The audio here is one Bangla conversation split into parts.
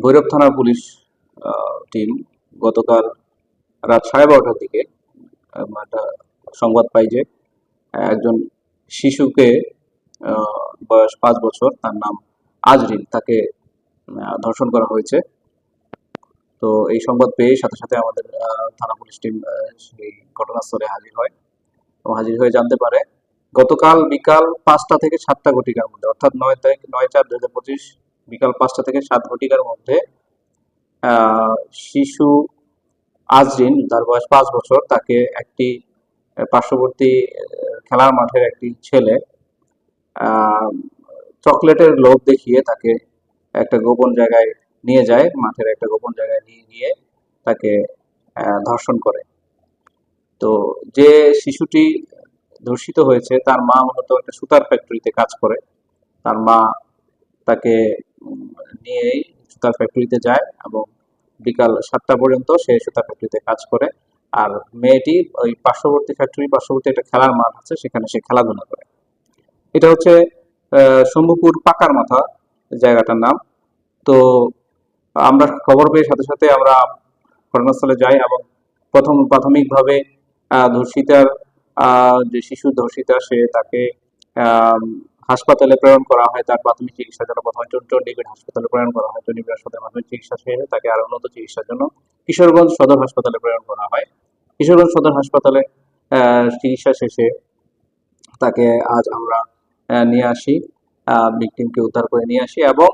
ভৈরব থানার পুলিশ টিম গতকাল রাত সাড়ে বারোটার দিকে একটা সংবাদ পাই যে, একজন শিশুকে বয়স পাঁচ বছর, তার নাম আজরিন, তাকে ধর্ষণ করা হয়েছে। তো এই সংবাদ পেয়ে সাথে সাথে আমাদের থানা পুলিশ টিম সেই ঘটনাস্থলে হাজির হয় এবং হাজির হয়ে জানতে পারে, গতকাল বিকাল পাঁচটা থেকে সাতটা ঘটিকার মধ্যে, অর্থাৎ নয় তারিখ, নয় চার দু হাজার পঁচিশ বিকাল পাঁচটা থেকে সাত ঘটিকার মধ্যে শিশু আজরিন, তার বয়স পাঁচ বছর, তাকে একটি পার্শ্ববর্তী খেলার মাঠের একটি ছেলে চকলেটের লোভ দেখিয়ে তাকে একটা গোপন জায়গায় নিয়ে যায়, মাঠের একটা গোপন জায়গায় নিয়ে গিয়ে তাকে ধর্ষণ করে। তো যে শিশুটি ধর্ষিত হয়েছে, তার মা মূলত একটা সুতার ফ্যাক্টরিতে কাজ করে। তার মা তাকে নিয়েই সুতার ফ্যাক্টরিতে যায় এবং বিকাল সাতটা পর্যন্ত সে সুতার ফ্যাক্টরিতে কাজ করে। আর মেয়েটি ওই পার্শ্ববর্তী ফ্যাক্টরি পার্শ্ববর্তী একটা খেলার মাঠ আছে, সেখানে সে খেলাধুলা করে। এটা হচ্ছে শম্ভুপুর পাকার মাথা জায়গাটার নাম। তো আমরা খবর পেয়ে সাথে সাথে আমরা ঘটনাস্থলে যাই এবং প্রথম প্রাথমিকভাবে ধর্ষিতার যে শিশু ধর্ষিতা, সে তাকে হাসপাতালে প্রেরণ করা হয়, তার প্রাথমিক চিকিৎসার জন্য প্রথমে চন্ড- চণ্ডীগড় হাসপাতালে প্রেরণ করা হয়। চণ্ডীগড় হাসপাতালে প্রাথমিক চিকিৎসা শেষে তাকে আরও উন্নত চিকিৎসার জন্য কিশোরগঞ্জ সদর হাসপাতালে প্রেরণ করা হয়। কিশোরগঞ্জ সদর হাসপাতালে চিকিৎসা শেষে তাকে আজ আমরা নিয়ে আসি। ভিকটিমকে উদ্ধার করে নিয়ে আসি এবং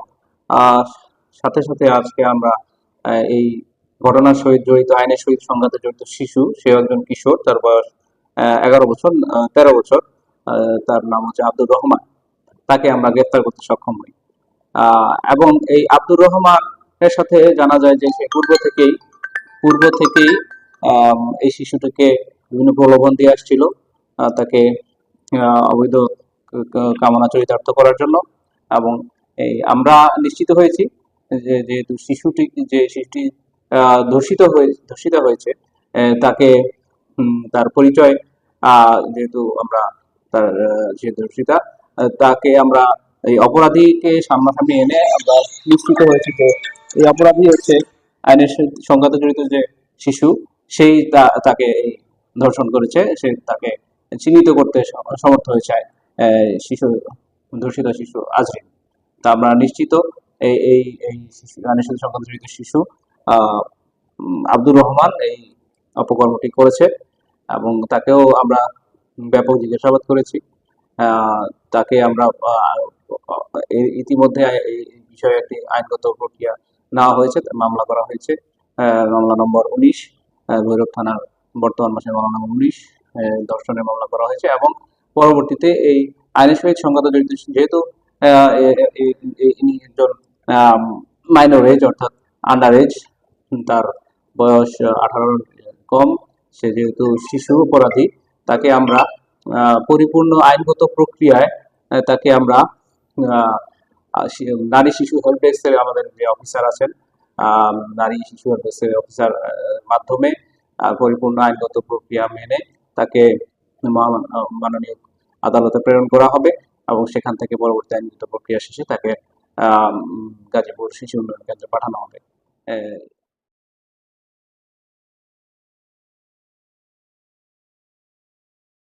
সাথে সাথে আজকে আমরা এই ঘটনার সহিত জড়িত, আইনের সহিত সংঘাতে জড়িত শিশু সে একজন কিশোর, তার বয়স এগারো বছর তেরো বছর তার নাম হচ্ছে আব্দুর রহমান। তাকে আমরা গ্রেফতার করতে সক্ষম হই। এবং এই আব্দুর রহমানের সাথে জানা যায় যে সে পূর্ব থেকেই পূর্ব থেকেই এই শিশুটিকে বিভিন্ন প্রলোভন দিয়ে আসছিল তাকে অবৈধ কামনা চরিতার্থ করার জন্য। এবং এই আমরা নিশ্চিত হয়েছি যে যেহেতু শিশুটি, যে শিশুটি ধর্ষিত হয়ে, ধর্ষিত হয়েছে তাকে তার পরিচয় যেহেতু আমরা তার যে ধর্ষিতা তাকে আমরা এই অপরাধীকে সামনাসামনি এনে আমরা নিশ্চিত হয়েছি যে এই অপরাধী হচ্ছে আইনের সংঘাতে জড়িত যে শিশু সেই তাকে ধর্ষণ করেছে সে তাকে চিহ্নিত করতে সমর্থ হয়েছে শিশু ধর্ষিত শিশু আজরিন। তা আমরা নিশ্চিত এই এই এই আইনের সাথে জড়িত শিশু আহ, আব্দুর রহমান এই অপকর্মটি করেছে এবং তাকেও আমরা ব্যাপক জিজ্ঞাসাবাদ করেছি। তাকে আমরা ইতিমধ্যে এই বিষয়ে একটি আইনগত প্রক্রিয়া নেওয়া হয়েছে মামলা করা হয়েছে মামলা নম্বর উনিশ ভৈরব থানার বর্তমান মাসের মামলা নম্বর উনিশ দর্শনের মামলা করা হয়েছে এবং পরবর্তীতে এই আইনের সহিত সংগত জড়িত যেহেতু ইনি একজন মাইনর এজ অর্থাৎ আন্ডার এজ তার বয়স আঠারোর কম, সে যেহেতু শিশু অপরাধী, তাকে আমরা পরিপূর্ণ আইনগত প্রক্রিয়ায় তাকে আমরা নারী শিশু হেল্প ডেস্কের আমাদের যে অফিসার আছেন নারী শিশু হেল্প ডেস্কের অফিসার মাধ্যমে পরিপূর্ণ আইনগত প্রক্রিয়া মেনে তাকে মাননীয় আদালতে প্রেরণ করা হবে এবং সেখান থেকে পরবর্তী আইনগত প্রক্রিয়া শেষে তাকে গাজীপুর শিশু উন্নয়ন কেন্দ্রে পাঠানো হবে।